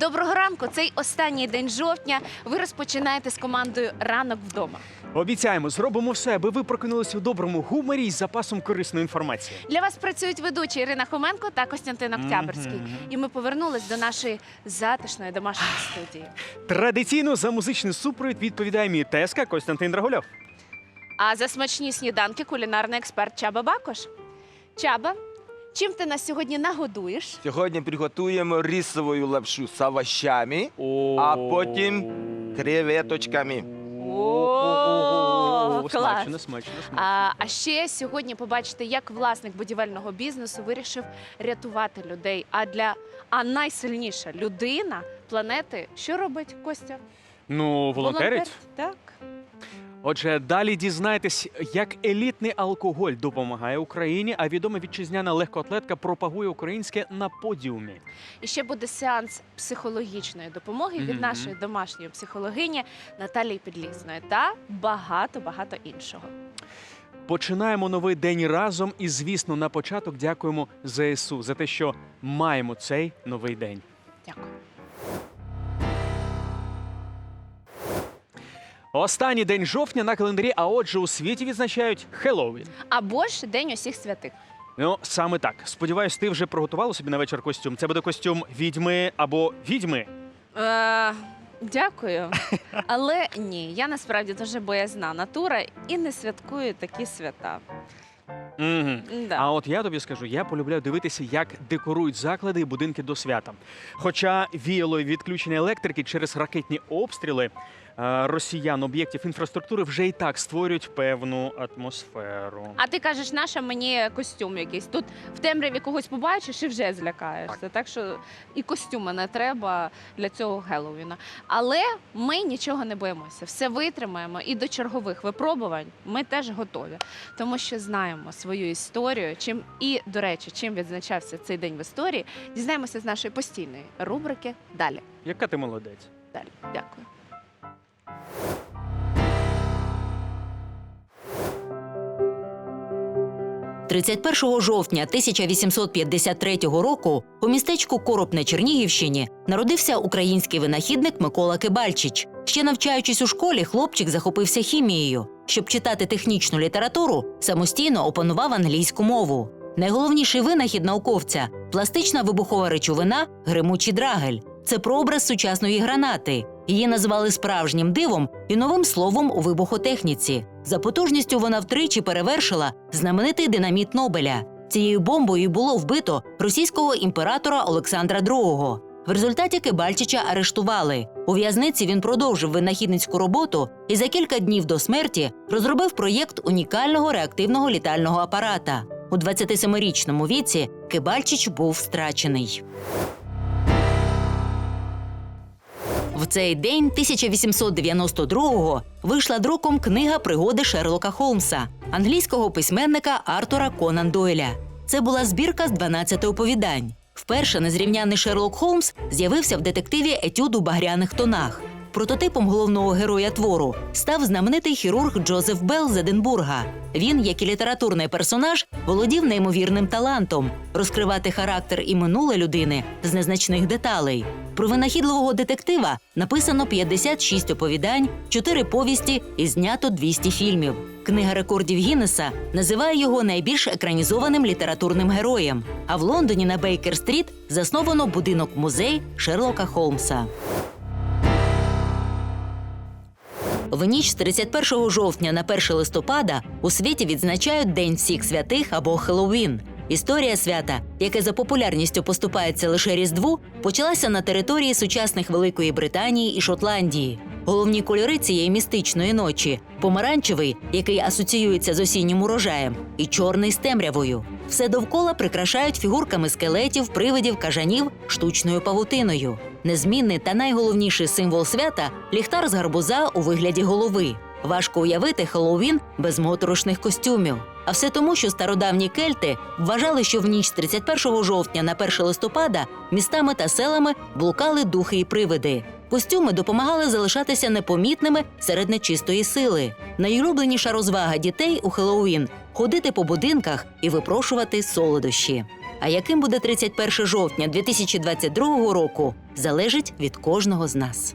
Доброго ранку. Цей останній день жовтня. Ви розпочинаєте з командою Ранок вдома. Обіцяємо, зробимо все, аби ви прокинулися у доброму гуморі із запасом корисної інформації. Для вас працюють ведучі Ірина Хоменко та Костянтин Октябрьський. Мгм. І ми повернулись до нашої затишної домашньої студії. Традиційно за музичний супровід відповідає мій тезка Костянтин Драгульов. А за смачні сніданки кулінарний експерт Чаба Бакош. Чаба, чим ти нас сьогодні нагодуєш? Сьогодні приготуємо рисову лапшу з овощами, а потім креветочками. О, клас! Смачно, смачно, смачно. А, а ще сьогодні побачите, як власник будівельного бізнесу вирішив рятувати людей. А для а найсильніша людина планети, що робить Костя? Ну, волонтерить. Так. Отже, далі дізнайтесь, як елітний алкоголь допомагає Україні, а відома вітчизняна легкоатлетка пропагує українське на подіумі. І ще буде сеанс психологічної допомоги від Мгм. нашої домашньої психологині Наталії Підлісної та багато багато іншого. Починаємо новий день разом, і звісно, на початок дякуємо ЗСУ за те, що маємо цей новий день. Дякую. Останній день жовтня на календарі, а отже, у світі відзначають Хеллоуін. Або ж День усіх святих. Ну, саме так. Сподіваюсь, ти вже приготувала собі на вечір костюм. Це буде костюм відьми або відьми. Е, дякую. Але ні, я насправді дуже боязна натура і не святкую такі свята. Угу. Да. А от я тобі скажу, я полюбляю дивитися, як декорують заклади і будинки до свята. Хоча віяло відключення електрики через ракетні обстріли росіян об'єктів інфраструктури вже і так створюють певну атмосферу. А ти кажеш, наша мені костюм якийсь. Тут в темряві когось побачиш і вже злякаєшся. Так, що і костюма не треба для цього Геловіна. Але ми нічого не боїмося, все витримаємо. І до чергових випробувань ми теж готові, тому що знаємо свою історію. Чим і до речі, чим відзначався цей день в історії, дізнаємося з нашої постійної рубрики. Далі. Яка ти молодець? Далі. Дякую. – 31 жовтня 1853 року у містечку Короб на Чернігівщині народився український винахідник Микола Кибальчич. Ще навчаючись у школі, хлопчик захопився хімією. Щоб читати технічну літературу, самостійно опанував англійську мову. Найголовніший винахід науковця пластична вибухова речовина гримучий драгель. Це прообраз сучасної гранати. Її назвали справжнім дивом і новим словом у вибухотехніці. За потужністю вона втричі перевершила знаменитий динаміт Нобеля. Цією бомбою було вбито російського імператора Олександра II. В результаті Кибальчича арештували. У в'язниці він продовжив винахідницьку роботу і за кілька днів до смерті розробив проєкт унікального реактивного літального апарата. У 27-річному віці Кибальчич був страчений. В цей день 1892-го вийшла друком книга пригоди Шерлока Холмса, англійського письменника Артура Конан Дойля. Це була збірка з 12 оповідань. Вперше незрівняний Шерлок Холмс з'явився в детективі Етюд у багряних тонах. Прототипом головного героя твору став знаменитий хірург Джозеф Белл з Единбурга. Він, як і літературний персонаж, володів неймовірним талантом розкривати характер і минуле людини з незначних деталей. Про винахідливого детектива написано 56 оповідань, 4 повісті і знято 200 фільмів. Книга рекордів Гіннеса називає його найбільш екранізованим літературним героєм. А в Лондоні на Бейкер-стріт засновано будинок музей Шерлока Холмса. В ніч з 31 жовтня на 1 листопада у світі відзначають День всіх святих або Хеллоуін. Історія свята, яке за популярністю поступається лише Різдву, почалася на території сучасних Великої Британії і Шотландії. Головні кольори цієї містичної ночі помаранчевий, який асоціюється з осіннім урожаєм, і чорний з темрявою. Все довкола прикрашають фігурками скелетів, привидів, кажанів, штучною павутиною. Незмінний та найголовніший символ свята ліхтар з гарбуза у вигляді голови. Важко уявити Хеллоуін без моторошних костюмів. А все тому, що стародавні кельти вважали, що в ніч з 31 жовтня на 1 листопада містами та селами блукали духи і привиди. Костюми допомагали залишатися непомітними серед нечистої сили. Найулюбленіша розвага дітей у Хеллоуін ходити по будинках і випрошувати солодощі. А яким буде 31 жовтня 2022 року, залежить від кожного з нас.